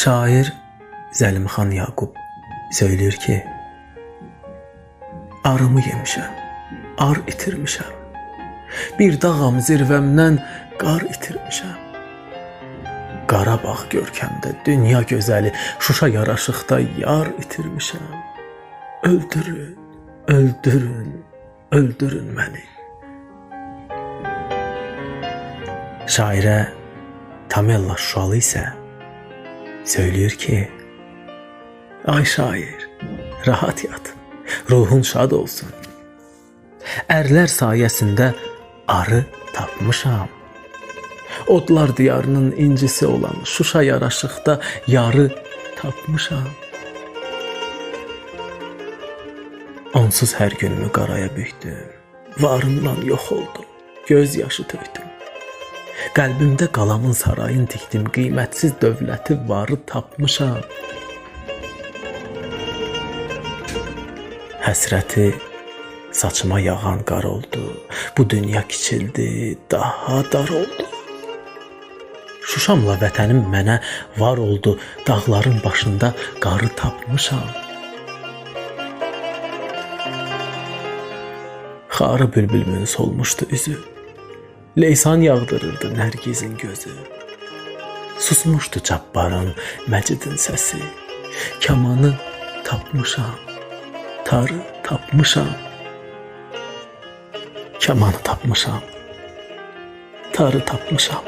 Şair Zəlimxan Yaqub söyləyir ki, Arımı yemişəm, ar itirmişəm. Bir dağam zirvəmdən qar itirmişəm. Qarabağ görkəmdə dünya gözəli, Şuşa yaraşıqda yar itirmişəm. Öldürün, öldürün, öldürün məni. Şairə Tamella Şuşalı isə söyləyir ki, Ay şair, rahat yat, ruhun şad olsun. Ərlər sayəsində arı tapmışam. Odlar diyarının incisi olan Şuşa yaraşıqda yarı tapmışam. Onsuz hər günümü qaraya bükdüm. Varımdan yox oldum. Göz yaşı tökdüm. Qəlbimdə qalamın sarayın tikdim. Qiymətsiz dövləti varı tapmışam. Həsrəti saçıma yağan qar oldu. Bu dünya kiçildi, daha dar oldu. Şuşamla vətənim mənə var oldu. Dağların başında qarı tapmışam. Xarı bülbülümün solmuşdu üzü. Leysan yağdırırdı Nərgizin gözü. Susmuşdu Cabbarın, Məcidin səsi. Kamanı tapmışam. Tarı tapmışam. Kamanı tapmışam. Tarı tapmışam.